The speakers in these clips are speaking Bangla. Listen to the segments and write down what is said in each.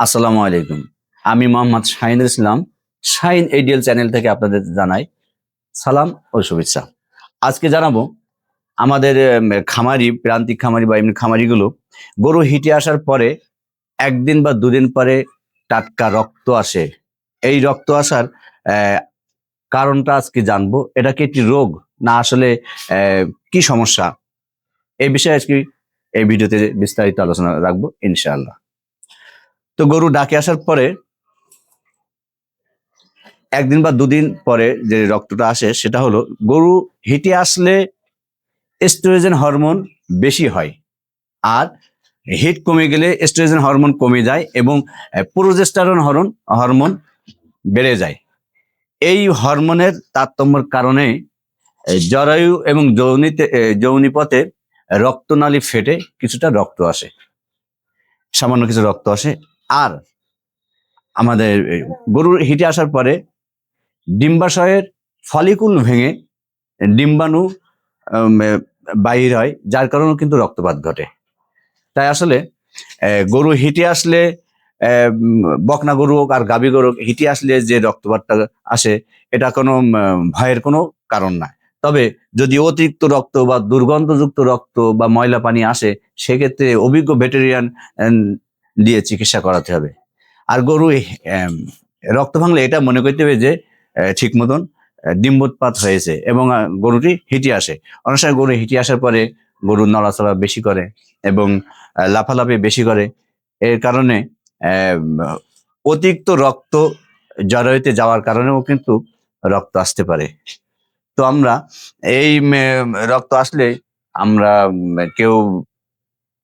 আসসালামু আলাইকুম। আমি মোহাম্মদ শাহিনুল ইসলাম, শাহিন এডিএল চ্যানেল থেকে আপনাদের জানাই সালাম ও শুভেচ্ছা। আজকে জানাব আমাদের খামারি, প্রান্তিক খামারি বা এমনি খামারিগুলো গরু হিটে আসার পরে একদিন বা দুদিন পরে টাটকা রক্ত আসে। এই রক্ত আসার কারণটা আজকে জানব। এটা কি একটি রোগ না আসলে কি সমস্যা? এই বিষয়ে আজকে এই ভিডিওতে বিস্তারিত আলোচনা রাখব, ইনশাআল্লাহ। তো গরু ডাকে আসার পরে একদিন বা দুদিন পরে যে রক্তটা আসে, সেটা হলো গরু হিটে আসলে এস্ট্রোজেন হরমোন বেশি হয় আর হিট কমে গেলে এস্ট্রোজেন হরমোন কমে যায় এবং প্রোজেস্টারন হরমোন হরমোন বেড়ে যায়। এই হরমোনের তারতম্যের কারণে জরায়ু এবং যৌনিতে যৌনিপথে রক্তনালী ফেটে কিছুটা রক্ত আসে। সামান্য কিছু রক্ত আসে। আর আমাদের গরুর হিটে আসার পরে ডিম্বাশয়ের ফলিকুল ভেঙে ডিম্বাণু বাহির হয়, যার কারণে কিন্তু রক্তপাত ঘটে। তাই আসলে গরু হিটে আসলে বকনা গরু হোক আর গাভী গরু হিটে আসলে যে রক্তপাতটা আসে, এটা কোনো ভয়ের কোনো কারণ না তবে যদি অতিরিক্ত রক্ত বা দুর্গন্ধযুক্ত রক্ত বা ময়লা পানি আসে, সেক্ষেত্রে অভিজ্ঞ ভেটেরিয়ান দিয়ে চিকিৎসা করাতে হবে। আর গরু রক্ত ভাঙলে এটা মনে করতে হবে যে ঠিক মতন ডিম্বোৎপাত হয়েছে এবং গরুটি হিটে আসে। অনেক সময় গরু হিটে আসার পরে গরু নড়াচড়া বেশি করে এবং লাফালাফি বেশি করে। এর কারণে অতিরিক্ত রক্ত জরায়ুতে যাওয়ার কারণেও কিন্তু রক্ত আসতে পারে। তো আমরা এই রক্ত আসলে আমরা কেউ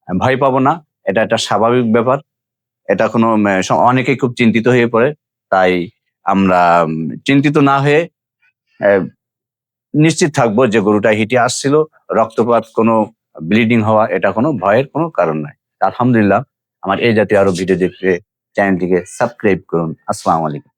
ভয় পাবো না। এটা একটা স্বাভাবিক ব্যাপার। এটা কোনো অনেকে খুব চিন্তিত হয়ে পড়ে, তাই আমরা চিন্তিত না হয়ে নিশ্চিত থাকব যে গরুটা হিটে আসছিল, রক্তপাত কোনো ব্লিডিং হওয়া, এটা কোনো ভয়ের কোনো কারণ নাই। আলহামদুলিল্লাহ, আমার এই জাতীয় আরও ভিডিও দেখতে চ্যানেলটিকে সাবস্ক্রাইব করুন। আসসালাম আলাইকুম।